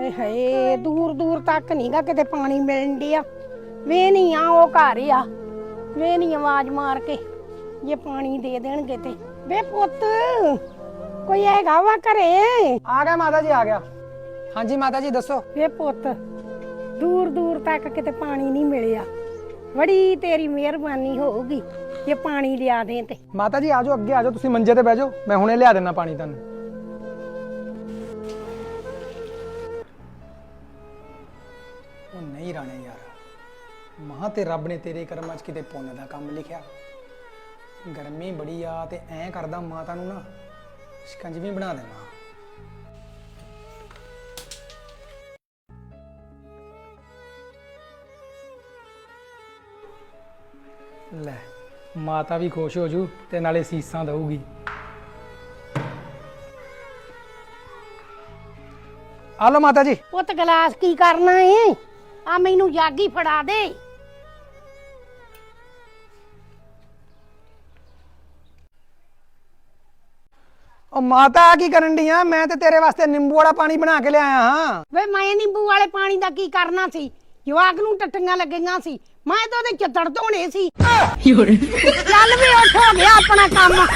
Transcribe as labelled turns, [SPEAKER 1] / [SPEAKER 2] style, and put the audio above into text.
[SPEAKER 1] ਹਾਏ ਹਾਏ ਦੂਰ ਦੂਰ ਤੱਕ ਨਹੀਂਗਾ ਕਿਤੇ ਪਾਣੀ ਮਿਲਣ ਡਿਆ। ਵੇ ਨਹੀਂ ਆ ਉਹ ਘਰ ਆ। ਵੇ ਨਹੀਂ ਆਵਾਜ਼ ਮਾਰ ਕੇ ਜੇ ਪਾਣੀ ਦੇ ਦੇਣਗੇ ਤੇ। ਵੇ ਪੁੱਤ ਕੋਈ ਹੈਗਾ ਵਾ ਘਰੇ?
[SPEAKER 2] ਆ ਗਿਆ ਮਾਤਾ ਜੀ ਆ ਗਿਆ। ਹਾਂਜੀ ਮਾਤਾ ਜੀ ਦੱਸੋ।
[SPEAKER 1] ਵੇ ਪੁੱਤ ਦੂਰ ਦੂਰ ਤੱਕ ਕਿਤੇ ਪਾਣੀ ਨਹੀਂ ਮਿਲਿਆ। ਬੜੀ ਤੇਰੀ ਮਿਹਰਬਾਨੀ ਹੋਊਗੀ ਜੇ ਪਾਣੀ ਲਿਆ ਦੇ ਤੇ।
[SPEAKER 2] ਮਾਤਾ ਜੀ ਆਜੋ ਅੱਗੇ ਆਜੋ ਤੁਸੀਂ ਮੰਜੇ ਤੇ ਬਹਿ ਜਾਓ। ਮੈਂ ਹੁਣੇ ਲਿਆ ਦੇਣਾ ਪਾਣੀ ਤੁਹਾਨੂੰ। ਉਹ ਨਹੀਂ ਰਾਣੇ ਯਾਰ। ਮਹਾ ਤੇ ਰੱਬ ਨੇ ਤੇਰੇ ਕਰਮਾਂ 'ਚ ਕਿਤੇ ਪੁੰਨ ਦਾ ਕੰਮ ਲਿਖਿਆ। ਗਰਮੀ ਬੜੀ ਆ ਤੇ ਐਂ ਕਰਦਾ ਮਾਤਾ ਨੂੰ ਨਾ ਸ਼ਿਕੰਜਵੀ ਬਣਾ ਦੇਣਾ ਲੈ, ਮਾਤਾ ਵੀ ਖੁਸ਼ ਹੋ ਜੂ ਤੇ ਨਾਲੇ ਸੀਸਾਂ ਦਊਗੀ। ਆ ਲਓ ਮਾਤਾ ਜੀ।
[SPEAKER 1] ਪੁੱਤ ਗਲਾਸ ਕੀ ਕਰਨਾ ਏ? ਆ ਮੈਨੂੰ ਜਾਗੀ ਫੜਾ ਦੇ।
[SPEAKER 2] ਉਹ ਮਾਤਾ ਆ ਕੀ ਕਰਨ ਡਈ ਆ ਮੈਂ ਤੇ ਤੇਰੇ ਵਾਸਤੇ ਨਿੰਬੂ ਵਾਲਾ ਪਾਣੀ ਬਣਾ ਕੇ ਲਿਆਇਆ ਹਾਂ।
[SPEAKER 1] ਵੇ ਮੈਂ ਨਿੰਬੂ ਵਾਲੇ ਪਾਣੀ ਦਾ ਕੀ ਕਰਨਾ ਸੀ? ਜਵਾਕ ਨੂੰ ਟੱਟੀਆਂ ਲੱਗੀਆਂ ਸੀ। ਮੈਂ ਤਾਂ ਉਹਦੇ ਚੱਤੜ ਧੋਣੇ ਸੀ। ਚੱਲ ਵੀ ਉੱਠ ਹੋ ਗਿਆ ਆਪਣਾ ਕੰਮ।